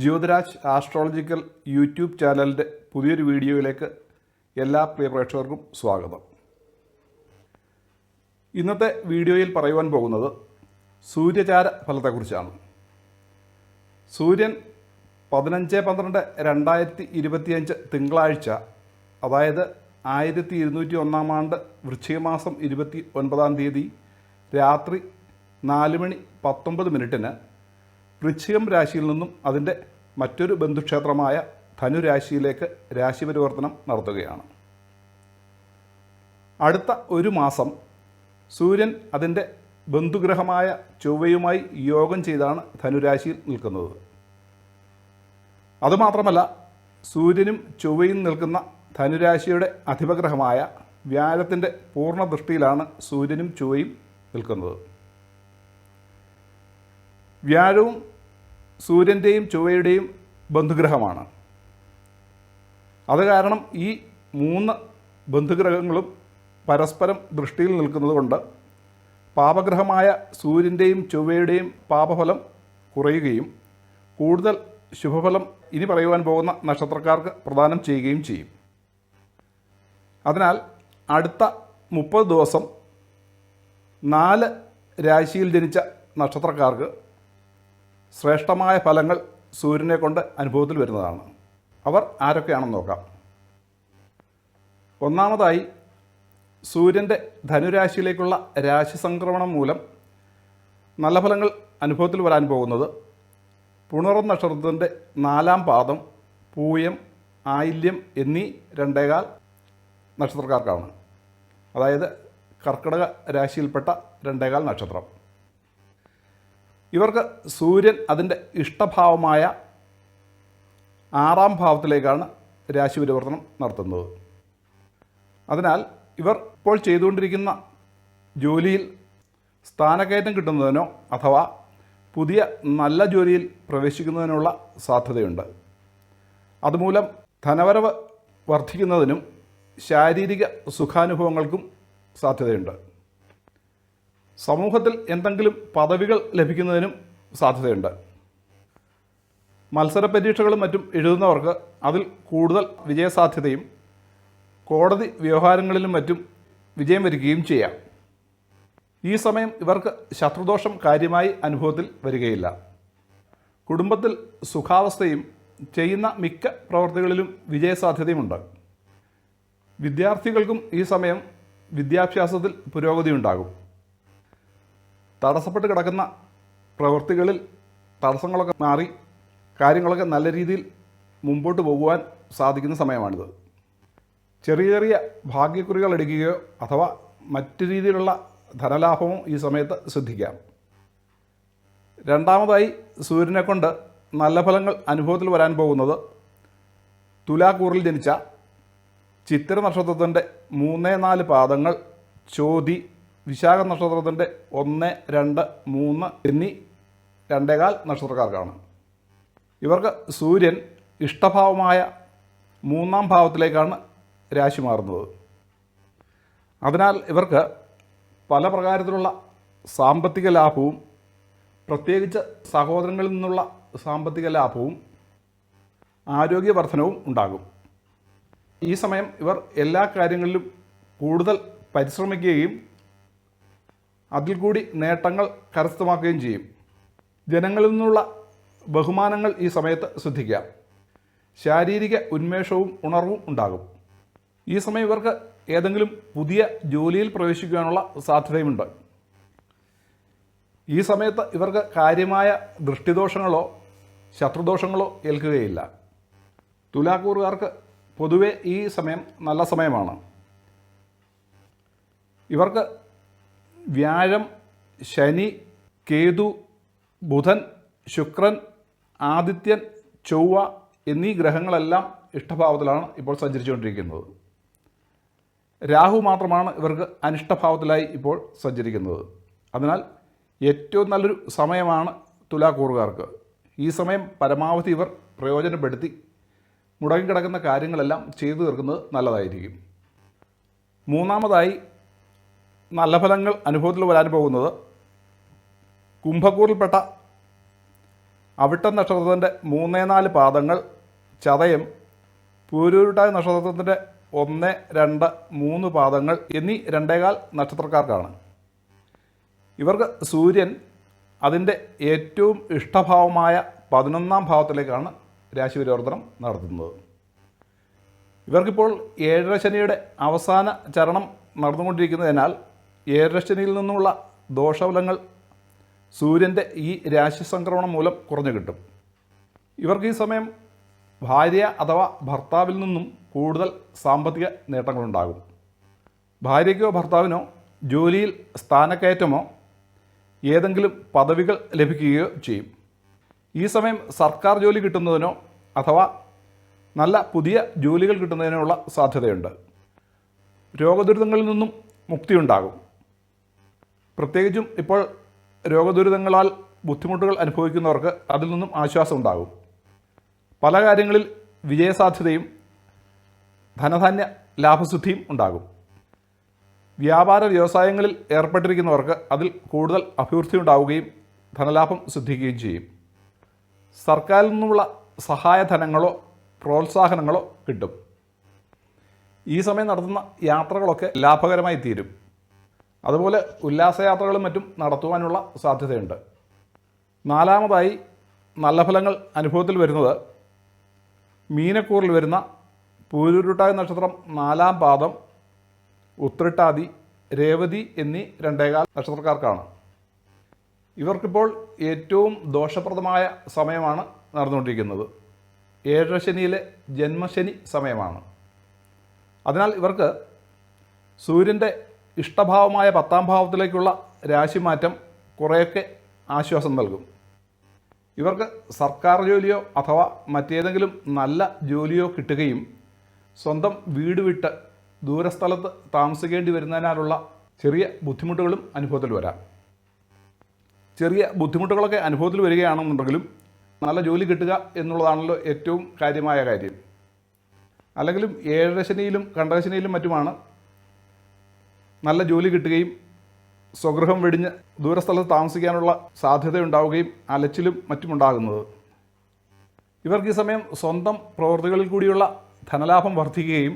Jyothiraj astrological YouTube ചാനലിന്റെ പുതിയൊരു വീഡിയോയിലേക്ക് എല്ലാ പ്രിയ പ്രേക്ഷകർക്കും സ്വാഗതം. ഇന്നത്തെ വീഡിയോയിൽ പറയുവാൻ പോകുന്നത് സൂര്യചാര ഫലത്തെക്കുറിച്ചാണ്. സൂര്യൻ പതിനഞ്ച് പന്ത്രണ്ട് രണ്ടായിരത്തി ഇരുപത്തിയഞ്ച് തിങ്കളാഴ്ച അതായത് ആയിരത്തി ഇരുന്നൂറ്റി ഒന്നാം ആണ്ട് വൃശ്ചികമാസം ഇരുപത്തി ഒൻപതാം തീയതി രാത്രി നാല് മണി പത്തൊമ്പത് മിനിറ്റിന് വൃശ്ചികം രാശിയിൽ നിന്നും അതിന്റെ മറ്റൊരു ബന്ധുക്ഷേത്രമായ ധനുരാശിയിലേക്ക് രാശി പരിവർത്തനം നടത്തുകയാണ്. അടുത്ത ഒരു മാസം സൂര്യൻ അതിന്റെ ബന്ധുഗ്രഹമായ ചൊവ്വയുമായി യോഗം ചെയ്താണ് ധനുരാശിയിൽ നിൽക്കുന്നത്. അതുമാത്രമല്ല സൂര്യനും ചൊവ്വയും നിൽക്കുന്ന ധനുരാശിയുടെ അധിപഗ്രഹമായ വ്യാഴത്തിന്റെ പൂർണ ദൃഷ്ടിയിലാണ് സൂര്യനും ചൊവ്വയും നിൽക്കുന്നത്. വ്യാഴവും സൂര്യന്റെയും ചൊവ്വയുടെയും ബന്ധുഗ്രഹമാണ്. അത് കാരണം ഈ മൂന്ന് ബന്ധുഗ്രഹങ്ങളും പരസ്പരം ദൃഷ്ടിയിൽ നിൽക്കുന്നത് കൊണ്ട് പാപഗ്രഹമായ സൂര്യന്റെയും ചൊവ്വയുടെയും പാപഫലം കുറയുകയും കൂടുതൽ ശുഭഫലം ഇനി പറയുവാൻ പോകുന്ന നക്ഷത്രക്കാർക്ക് പ്രദാനം ചെയ്യുകയും ചെയ്യും. അതിനാൽ അടുത്ത മുപ്പത് ദിവസം നാല് രാശിയിൽ ജനിച്ച നക്ഷത്രക്കാർക്ക് ശ്രേഷ്ഠമായ ഫലങ്ങൾ സൂര്യനെ കൊണ്ട് അനുഭവത്തിൽ വരുന്നതാണ്. അവർ ആരൊക്കെയാണെന്ന് നോക്കാം. ഒന്നാമതായി സൂര്യന്റെ ധനുരാശിയിലേക്കുള്ള രാശി സംക്രമണം മൂലം നല്ല ഫലങ്ങൾ അനുഭവത്തിൽ വരാൻ പോകുന്നത് പുണർ നക്ഷത്രത്തിന്റെ നാലാം പാദം പൂയം ആയില്യം എന്നീ രണ്ടേകാൽ നക്ഷത്രക്കാർക്കാണ്. അതായത് കർക്കിടക രാശിയിൽപ്പെട്ട രണ്ടേകാൽ നക്ഷത്രം. ഇവർക്ക് സൂര്യൻ അതിന്റെ ഇഷ്ടഭാവമായ ആറാം ഭാവത്തിലേക്കാണ് രാശി പരിവർത്തനം നടത്തുന്നത്. അതിനാൽ ഇവർ ഇപ്പോൾ ചെയ്തുകൊണ്ടിരിക്കുന്ന ജോലിയിൽ സ്ഥാനക്കയറ്റം കിട്ടുന്നതിനോ അഥവാ പുതിയ നല്ല ജോലിയിൽ പ്രവേശിക്കുന്നതിനുള്ള സാധ്യതയുണ്ട്. അതുമൂലം ധനവരവ് വർദ്ധിക്കുന്നതിനും ശാരീരിക സുഖാനുഭവങ്ങൾക്കും സാധ്യതയുണ്ട്. സമൂഹത്തിൽ എന്തെങ്കിലും പദവികൾ ലഭിക്കുന്നതിനും സാധ്യതയുണ്ട്. മത്സര പരീക്ഷകളും മറ്റും എഴുതുന്നവർക്ക് അതിൽ കൂടുതൽ വിജയസാധ്യതയും കോടതി വ്യവഹാരങ്ങളിലും മറ്റും വിജയം വരികയും ചെയ്യാം. ഈ സമയം ഇവർക്ക് ശത്രുദോഷം കാര്യമായി അനുഭവത്തിൽ വരികയില്ല. കുടുംബത്തിൽ സുഖാവസ്ഥയും ചെയ്യുന്ന മിക്ക പ്രവർത്തികളിലും വിജയസാധ്യതയുമുണ്ട്. വിദ്യാർത്ഥികൾക്കും ഈ സമയം വിദ്യാഭ്യാസത്തിൽ പുരോഗതി ഉണ്ടാകും തടസ്സപ്പെട്ട് കിടക്കുന്ന പ്രവൃത്തികളിൽ തടസ്സങ്ങളൊക്കെ മാറി കാര്യങ്ങളൊക്കെ നല്ല രീതിയിൽ മുമ്പോട്ട് പോകുവാൻ സാധിക്കുന്ന സമയമാണിത്. ചെറിയ ചെറിയ ഭാഗ്യക്കുറികൾ എടുക്കുകയോ അഥവാ മറ്റു രീതിയിലുള്ള ധനലാഭവും ഈ സമയത്ത് ശ്രദ്ധിക്കാം. രണ്ടാമതായി സൂര്യനെ കൊണ്ട് നല്ല ഫലങ്ങൾ അനുഭവത്തിൽ വരാൻ പോകുന്നത് തുലാക്കൂറിൽ ജനിച്ച ചിത്തിര നക്ഷത്രത്തിന്റെ മൂന്ന് നാല് പാദങ്ങൾ ചോതി വിശാഖ നക്ഷത്രത്തിന്റെ ഒന്ന് രണ്ട് മൂന്ന് എന്നീ രണ്ടേകാൽ നക്ഷത്രക്കാർക്കാണ്. ഇവർക്ക് സൂര്യൻ ഇഷ്ടഭാവമായ മൂന്നാം ഭാവത്തിലേക്കാണ് രാശി മാറുന്നത്. അതിനാൽ ഇവർക്ക് പല പ്രകാരത്തിലുള്ള സാമ്പത്തിക ലാഭവും പ്രത്യേകിച്ച് സഹോദരങ്ങളിൽ നിന്നുള്ള സാമ്പത്തിക ലാഭവും ആരോഗ്യവർദ്ധനവും ഉണ്ടാകും. ഈ സമയം ഇവർ എല്ലാ കാര്യങ്ങളിലും കൂടുതൽ പരിശ്രമിക്കുകയും അതിൽ കൂടി നേട്ടങ്ങൾ കരസ്ഥമാക്കുകയും ചെയ്യും. ജനങ്ങളിൽ നിന്നുള്ള ബഹുമാനങ്ങൾ ഈ സമയത്ത് ശ്രദ്ധിക്കാം ശാരീരിക ഉന്മേഷവും ഉണർവും ഉണ്ടാകും. ഈ സമയം ഇവർക്ക് ഏതെങ്കിലും പുതിയ ജോലിയിൽ പ്രവേശിക്കുവാനുള്ള സാധ്യതയുമുണ്ട്. ഈ സമയത്ത് ഇവർക്ക് കാര്യമായ ദൃഷ്ടിദോഷങ്ങളോ ശത്രുദോഷങ്ങളോ ഏൽക്കുകയില്ല. തുലാക്കൂറുകാർക്ക് പൊതുവെ ഈ സമയം നല്ല സമയമാണ്. ഇവർക്ക് വ്യാഴം ശനി കേതു ബുധൻ ശുക്രൻ ആദിത്യൻ ചൊവ്വ എന്നീ ഗ്രഹങ്ങളെല്ലാം ഇഷ്ടഭാവത്തിലാണ് ഇപ്പോൾ സഞ്ചരിച്ചുകൊണ്ടിരിക്കുന്നത്. രാഹു മാത്രമാണ് ഇവർക്ക് അനിഷ്ടഭാവത്തിലായി ഇപ്പോൾ സഞ്ചരിക്കുന്നത്. അതിനാൽ ഏറ്റവും നല്ലൊരു സമയമാണ് തുലാക്കൂറുകാർക്ക്. ഈ സമയം പരമാവധി ഇവർ പ്രയോജനപ്പെടുത്തി മുടങ്ങിക്കിടക്കുന്ന കാര്യങ്ങളെല്ലാം ചെയ്തു തീർക്കുന്നത് നല്ലതായിരിക്കും. മൂന്നാമതായി നല്ല ഫലങ്ങൾ അനുഭവത്തിൽ വരാൻ പോകുന്നത് കുംഭക്കൂറിൽപ്പെട്ട അവിട്ട നക്ഷത്രത്തിന്റെ മൂന്നേ നാല് പാദങ്ങൾ ചതയം പൂരൂരുട്ടായ നക്ഷത്രത്തിന്റെ ഒന്ന് രണ്ട് മൂന്ന് പാദങ്ങൾ എന്നീ രണ്ടേകാൽ നക്ഷത്രക്കാർക്കാണ്. ഇവർക്ക് സൂര്യൻ അതിന്റെ ഏറ്റവും ഇഷ്ടഭാവമായ പതിനൊന്നാം ഭാവത്തിലേക്കാണ് രാശിപരിവർത്തനം നടത്തുന്നത്. ഇവർക്കിപ്പോൾ ഏഴര ശനിയുടെ അവസാന ചരണം നടന്നുകൊണ്ടിരിക്കുന്നതിനാൽ നിന്നുള്ള നിന്നുമുള്ള ദോഷഫലങ്ങൾ സൂര്യന്റെ ഈ രാശി സംക്രമണം മൂലം കുറഞ്ഞു കിട്ടും. ഇവർക്ക് ഈ സമയം ഭാര്യ അഥവാ ഭർത്താവിൽ നിന്നും കൂടുതൽ സാമ്പത്തിക നേട്ടങ്ങളുണ്ടാകും. ഭാര്യയ്ക്കോ ഭർത്താവിനോ ജോലിയിൽ സ്ഥാനക്കയറ്റമോ ഏതെങ്കിലും പദവികൾ ലഭിക്കുകയോ ചെയ്യും. ഈ സമയം സർക്കാർ ജോലി കിട്ടുന്നതിനോ അഥവാ നല്ല പുതിയ ജോലികൾ കിട്ടുന്നതിനുള്ള സാധ്യതയുണ്ട്. രോഗദുരിതങ്ങളിൽ നിന്നും മുക്തിയുണ്ടാകും. പ്രത്യേകിച്ചും ഇപ്പോൾ രോഗദുരിതങ്ങളാൽ ബുദ്ധിമുട്ടുകൾ അനുഭവിക്കുന്നവർക്ക് അതിൽ നിന്നും ആശ്വാസം ഉണ്ടാകും. പല കാര്യങ്ങളിൽ വിജയസാധ്യതയും ധനധാന്യ ലാഭസിദ്ധിയും ഉണ്ടാകും. വ്യാപാര വ്യവസായങ്ങളിൽ ഏർപ്പെട്ടിരിക്കുന്നവർക്ക് അതിൽ കൂടുതൽ അഭിവൃദ്ധി ഉണ്ടാവുകയും ധനലാഭം സിദ്ധിക്കുകയും ചെയ്യും. സർക്കാരിൽ നിന്നുള്ള സഹായധനങ്ങളോ പ്രോത്സാഹനങ്ങളോ കിട്ടും. ഈ സമയം നടത്തുന്ന യാത്രകളൊക്കെ ലാഭകരമായി തീരും. അതുപോലെ ഉല്ലാസയാത്രകളും മറ്റും നടത്തുവാനുള്ള സാധ്യതയുണ്ട്. നാലാമതായി നല്ല ഫലങ്ങൾ അനുഭവത്തിൽ വരുന്നത് മീനക്കൂറിൽ വരുന്ന പൂരുരുട്ടായ നക്ഷത്രം നാലാം പാദം ഉത്രട്ടാതി രേവതി എന്നീ രണ്ടേകാൽ നക്ഷത്രക്കാർക്കാണ്. ഇവർക്കിപ്പോൾ ഏറ്റവും ദോഷപ്രദമായ സമയമാണ് നടന്നുകൊണ്ടിരിക്കുന്നത്. ഏഴശനിയിലെ ജന്മശനി സമയമാണ്. അതിനാൽ ഇവർക്ക് സൂര്യന്റെ ഇഷ്ടഭാവമായ പത്താം ഭാവത്തിലേക്കുള്ള രാശിമാറ്റം കുറേയൊക്കെ ആശ്വാസം നൽകും. ഇവർക്ക് സർക്കാർ ജോലിയോ അഥവാ മറ്റേതെങ്കിലും നല്ല ജോലിയോ കിട്ടുകയും സ്വന്തം വീട് വിട്ട് ദൂരസ്ഥലത്ത് താമസിക്കേണ്ടി വരുന്നതിനാലുള്ള ചെറിയ ബുദ്ധിമുട്ടുകളും അനുഭവത്തിൽ വരാം. ചെറിയ ബുദ്ധിമുട്ടുകളൊക്കെ അനുഭവത്തിൽ വരികയാണെന്നുണ്ടെങ്കിലും നല്ല ജോലി കിട്ടുക എന്നുള്ളതാണല്ലോ ഏറ്റവും കാര്യമായ കാര്യം. അല്ലെങ്കിലും ഏഴരശനിയിലും കണ്ടരശനിയിലും മറ്റുമാണ് നല്ല ജോലി കിട്ടുകയും സ്വഗൃഹം വെടിഞ്ഞ് ദൂരസ്ഥലത്ത് താമസിക്കാനുള്ള സാധ്യതയുണ്ടാവുകയും അലച്ചിലും മറ്റുമുണ്ടാകുന്നത്. ഇവർക്ക് ഈ സമയം സ്വന്തം പ്രവൃത്തികളിൽ കൂടിയുള്ള ധനലാഭം വർദ്ധിക്കുകയും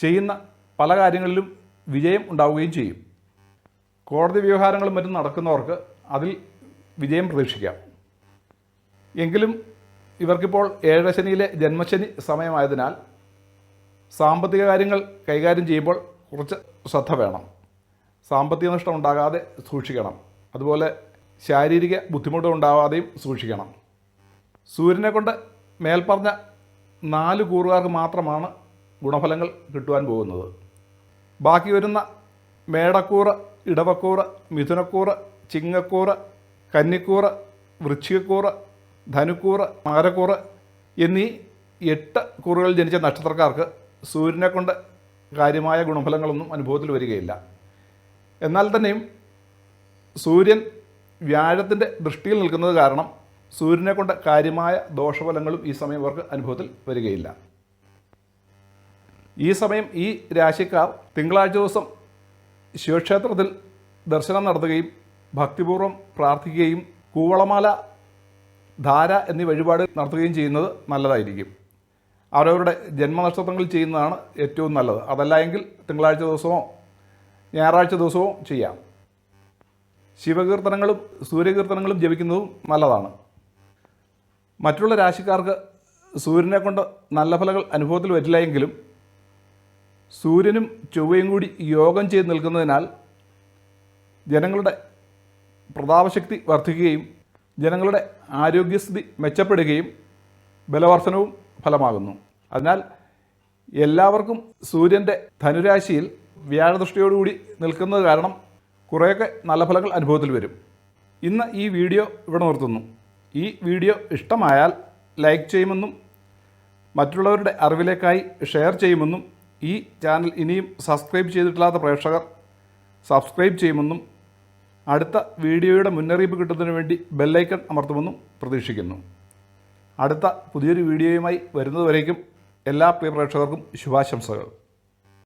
ചെയ്യുന്ന പല കാര്യങ്ങളിലും വിജയം ഉണ്ടാവുകയും ചെയ്യും. കോടതി വ്യവഹാരങ്ങളും മറ്റും നടക്കുന്നവർക്ക് അതിൽ വിജയം പ്രതീക്ഷിക്കാം. എങ്കിലും ഇവർക്കിപ്പോൾ ഏഴശനിയിലെ ജന്മശനി സമയമായതിനാൽ സാമ്പത്തിക കാര്യങ്ങൾ കൈകാര്യം ചെയ്യുമ്പോൾ കുറച്ച് ശ്രദ്ധ വേണം. സാമ്പത്തിക നഷ്ടം ഉണ്ടാകാതെ സൂക്ഷിക്കണം. അതുപോലെ ശാരീരിക ബുദ്ധിമുട്ട് ഉണ്ടാവാതെയും സൂക്ഷിക്കണം. സൂര്യനെ കൊണ്ട് മേൽപ്പറഞ്ഞ നാല് കൂറുകാർക്ക് മാത്രമാണ് ഗുണഫലങ്ങൾ കിട്ടുവാൻ പോകുന്നത്. ബാക്കി വരുന്ന മേടക്കൂറ് ഇടവക്കൂറ് മിഥുനക്കൂറ് ചിങ്ങക്കൂറ് കന്നിക്കൂറ് വൃശ്ചികക്കൂറ് ധനുക്കൂറ് മകരക്കൂറ് എന്നീ എട്ട് കൂറുകളിൽ ജനിച്ച നക്ഷത്രക്കാർക്ക് സൂര്യനെ കൊണ്ട് കാര്യമായ ഗുണഫലങ്ങളൊന്നും അനുഭവത്തിൽ വരികയില്ല. എന്നാൽ തന്നെയും സൂര്യൻ വ്യാഴത്തിന്റെ ദൃഷ്ടിയിൽ നിൽക്കുന്നത് കാരണം സൂര്യനെ കൊണ്ട് കാര്യമായ ദോഷഫലങ്ങളും ഈ സമയം ഇവർക്ക് അനുഭവത്തിൽ വരികയില്ല. ഈ സമയം ഈ രാശിക്കാർ തിങ്കളാഴ്ച ദിവസം ശിവക്ഷേത്രത്തിൽ ദർശനം നടത്തുകയും ഭക്തിപൂർവം പ്രാർത്ഥിക്കുകയും കൂവളമാല ധാര എന്നീ വഴിപാട് നടത്തുകയും ചെയ്യുന്നത് നല്ലതായിരിക്കും. അവരവരുടെ ജന്മനക്ഷത്രങ്ങൾ ചെയ്യുന്നതാണ് ഏറ്റവും നല്ലത്. അതല്ല എങ്കിൽ തിങ്കളാഴ്ച ദിവസമോ ഞായറാഴ്ച ദിവസവും ചെയ്യാം. ശിവകീർത്തനങ്ങളും സൂര്യകീർത്തനങ്ങളും ജപിക്കുന്നതും നല്ലതാണ്. മറ്റുള്ള രാശിക്കാർക്ക് സൂര്യനെ കൊണ്ട് നല്ല ഫലങ്ങൾ അനുഭവത്തിൽ വരില്ല എങ്കിലും സൂര്യനും ചൊവ്വയും കൂടി യോഗം ചെയ്ത് നിൽക്കുന്നതിനാൽ ജനങ്ങളുടെ പ്രതാപശക്തി വർദ്ധിക്കുകയും ജനങ്ങളുടെ ആരോഗ്യസ്ഥിതി മെച്ചപ്പെടുകയും ബലവർധനവും ഫലമാകുന്നു. അതിനാൽ എല്ലാവർക്കും സൂര്യന്റെ ധനുരാശിയിൽ വ്യാഴദൃഷ്ടിയോടുകൂടി നിൽക്കുന്നത് കാരണം കുറേയൊക്കെ നല്ല ഫലങ്ങൾ അനുഭവത്തിൽ വരും. ഇന്ന് ഈ വീഡിയോ ഇവിടെ നിർത്തുന്നു. ഈ വീഡിയോ ഇഷ്ടമായാൽ ലൈക്ക് ചെയ്യുമെന്നും മറ്റുള്ളവരുടെ അറിവിലേക്കായി ഷെയർ ചെയ്യുമെന്നും ഈ ചാനൽ ഇനിയും സബ്സ്ക്രൈബ് ചെയ്തിട്ടില്ലാത്ത പ്രേക്ഷകർ സബ്സ്ക്രൈബ് ചെയ്യുമെന്നും അടുത്ത വീഡിയോയുടെ മുന്നറിയിപ്പ് കിട്ടുന്നതിന് വേണ്ടി ബെല്ലൈക്കൺ അമർത്തുമെന്നും പ്രതീക്ഷിക്കുന്നു. അടുത്ത പുതിയൊരു വീഡിയോയുമായി വരുന്നതുവരേക്കും എല്ലാ പ്രിയ പ്രേക്ഷകർക്കും ശുഭാശംസകൾ.